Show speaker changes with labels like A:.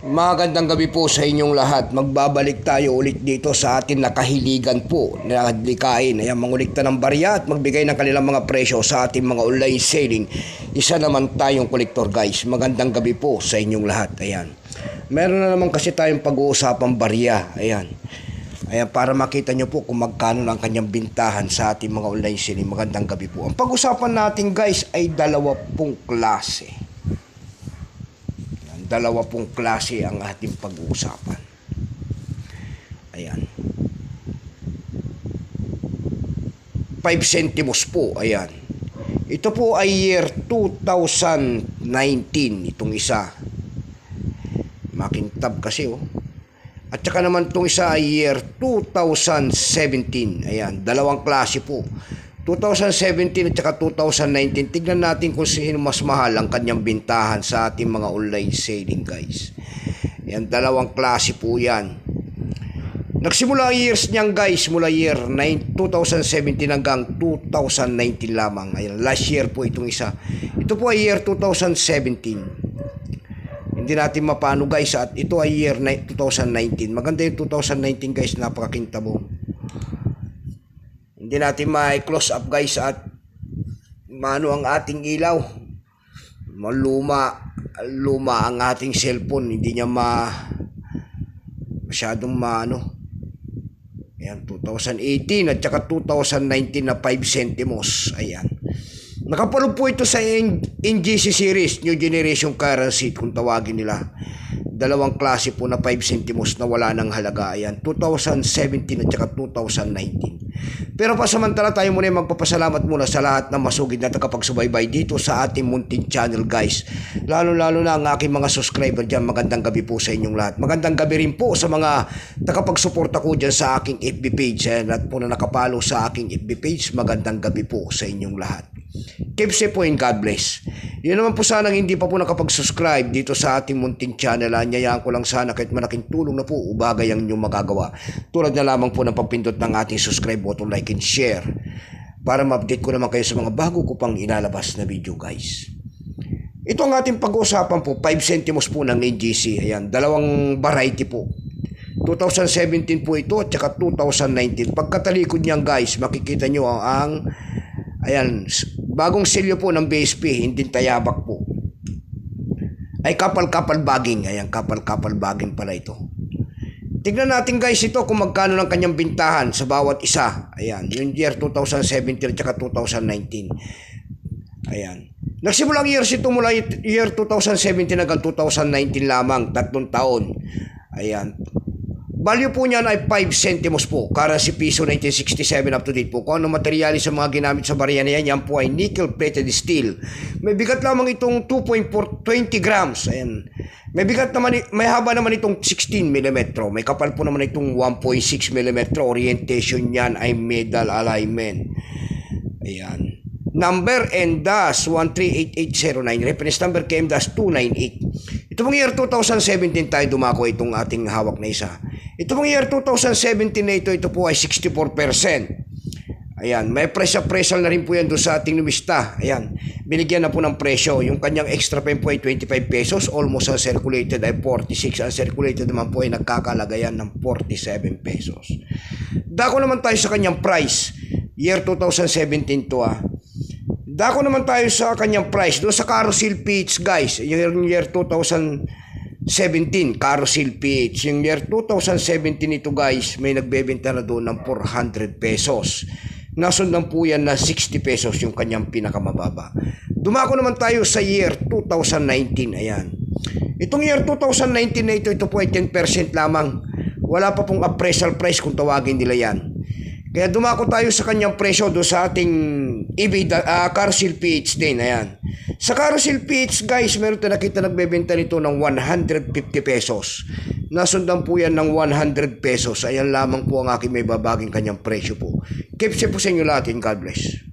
A: Magandang gabi po sa inyong lahat. Magbabalik tayo ulit dito sa atin nakahiligan po na likain. Ayan, mangulikta ng barya at magbigay ng kanilang mga presyo sa ating mga online selling. Isa naman tayong kolektor guys. Magandang gabi po sa inyong lahat. Ayan. Meron na naman kasi tayong pag-uusapang barya. Ayan. Ayan, para makita nyo po kung magkano ang kanyang bintahan sa ating mga online selling. Magandang gabi po. Ang pag-usapan natin guys ay dalawa pong klase. Dalawa pong klase ang ating pag-uusapan. Ayan. 5 centimos po, ayan. Ito po ay year 2019, itong isa. Makintab kasi oh. At saka naman itong isa ay year 2017. Ayan, dalawang klase po. 2017 at saka 2019. Tignan natin kung sino mas mahal ang kanyang bintahan sa ating mga online selling guys. Ayan, dalawang klase po yan. Nagsimula ang years niyan guys mula year 9, 2017 hanggang 2019 lamang. Ayan, last year po itong isa. Ito po ay year 2017. Hindi natin mapano guys at ito ay year ni- 2019. Maganda yung 2019 guys, napakakintabo. Hindi natin ma-close up guys at mano ang ating ilaw. Maluma, luma ang ating cellphone. Hindi niya ma masyadong maano. Ayan, 2018 at saka 2019 na 5 centimos. Ayan. Nakapalo po ito sa NGC series, New Generation Currency kung tawagin nila. Dalawang klase po na 5 centimos na wala ng halaga. Ayan, 2017 at saka 2019. Pero pasamantala tayo muna magpapasalamat muna sa lahat ng masugid na tagapagsubaybay dito sa ating munting channel guys. Lalo-lalo na ang aking mga subscriber dyan. Magandang gabi po sa inyong lahat. Magandang gabi rin po sa mga tagapagsuporta ko dyan sa aking FB page. Ayan, at po na nakapalo sa aking FB page. Magandang gabi po sa inyong lahat. Keep safe po and God bless. Yun naman po sanang hindi pa po nakapag-subscribe dito sa ating munting channel. Anyayaan ko lang sana kahit malaking tulong na po ubagay ang inyong magagawa. Tulad na lamang po ng pagpindot ng ating subscribe button, like and share para ma-update ko naman kayo sa mga bago ko pang ilalabas na video guys. Ito ang ating pag-uusapan po, 5 centimos po ng NGC. Ayan, dalawang variety po. 2017 po ito at saka 2019. Pagkatalikod niyan guys, makikita nyo ang, ang ayan, bagong selyo po ng BSP, hindi tayabak po. Ay kapal-kapal bagging. Ayan, kapal-kapal bagging pala ito. Tignan natin guys ito kung magkano ng kanyang bintahan sa bawat isa. Ayan, yung year 2017 at saka 2019. Ayan. Nagsimula ang years ito mula year 2017 hanggang 2019 lamang, tatlong taon. Ayan. Value po niyan ay 5 centimos po. Currency piso 1967 up to date po. Kung ano materyales sa mga ginamit sa barya na yan, yan po ay nickel plated steel. May bigat lamang itong 2.4 20 grams. Ayan. May bigat naman, may haba naman itong 16 mm. May kapal po naman itong 1.6 mm. Orientation niyan ay medal alignment. Ayan. Number NDAS 138809. Reference number KM-298. Ito pong year 2017 tayo dumako itong ating hawak na isa. Ito pong year 2017 na ito, ito po ay 64%. Ayan, may presya-presal na rin po yan doon sa ating numista. Ayan, binigyan na po ng presyo. Yung kanyang extra pen po ay 25 pesos. Almost uncirculated ay 46. Uncirculated naman po ay nagkakalagayan ng 47 pesos. Dako naman tayo sa kanyang price. Year 2017 to ah. Dako naman tayo sa kanyang price. Doon sa carousel pitch guys. Yung year 2017 carousel pitch. Yung year 2017 ito guys, may nagbebenta na doon ng 400 pesos. Nasundan po yan na 60 pesos yung kanyang pinakamababa. Dumako naman tayo sa year 2019. Ayan. Itong year 2019 na ito, ito po ay 10% lamang. Wala pa pong appraisal price kung tawagin nila yan. Kaya dumako tayo sa kanyang presyo do sa ating EV uh, carousel PH din. Ayan. Sa carousel PH guys, meron tayo nakita nagbebenta nito ng 150 pesos. Nasundan po yan ng 100 pesos. Ayan lamang po ang aking may babaging kanyang presyo po. Keep safe po sa inyo lahat God bless.